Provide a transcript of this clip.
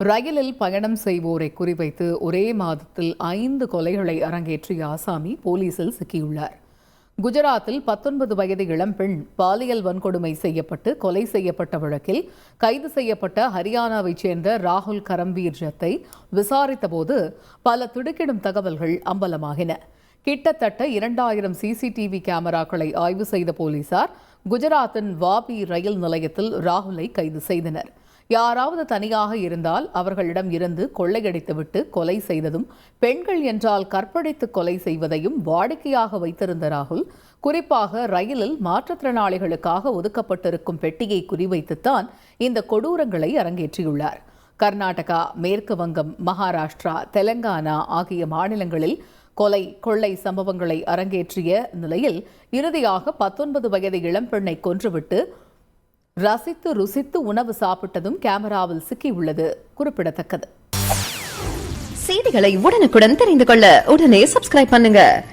ரயிலில் பயணம் செய்வோரை குறிவைத்து ஒரே மாதத்தில் ஐந்து கொலைகளை அரங்கேற்றிய ஆசாமி போலீசில் சிக்கியுள்ளார். குஜராத்தில் பத்தொன்பது வயது இளம்பெண் பாலியல் வன்கொடுமை செய்யப்பட்டு கொலை செய்யப்பட்ட வழக்கில் கைது செய்யப்பட்ட ஹரியானாவைச் சேர்ந்த ராகுல் கரம்வீர் ஜத்தை விசாரித்தபோது பல திடுக்கிடும் தகவல்கள் அம்பலமாகின. கிட்டத்தட்ட இரண்டாயிரம் சிசிடிவி கேமராக்களை ஆய்வு செய்த போலீசார் குஜராத்தின் வாபி ரயில் நிலையத்தில் ராகுலை கைது செய்தனர். யாராவது தனியாக இருந்தால் அவர்களிடம் இருந்து கொள்ளையடித்துவிட்டு கொலை செய்ததும் பெண்கள் என்றால் கற்பழித்து கொலை செய்வதையும் வாடிக்கையாக வைத்திருந்த ராகுல் குறிப்பாக ரயிலில் மாற்றுத்திறனாளிகளுக்காக ஒதுக்கப்பட்டிருக்கும் பெட்டியை குறிவைத்துத்தான் இந்த கொடூரங்களை அரங்கேற்றியுள்ளார். கர்நாடகா மேற்கு வங்கம் மகாராஷ்டிரா தெலங்கானா ஆகிய மாநிலங்களில் கொலை கொள்ளை சம்பவங்களை அரங்கேற்றிய நிலையில் இறுதியாக பத்தொன்பது வயது இளம்பெண்ணை கொன்றுவிட்டு ரசித்து ருசித்து உணவு சாப்பிட்டதும் கேமராவில் சிக்கியுள்ளது. குறிப்பிடத்தக்கது. செய்திகளை உடனுக்குடன் தெரிந்து கொள்ள உடனே சப்ஸ்கிரைப் பண்ணுங்க.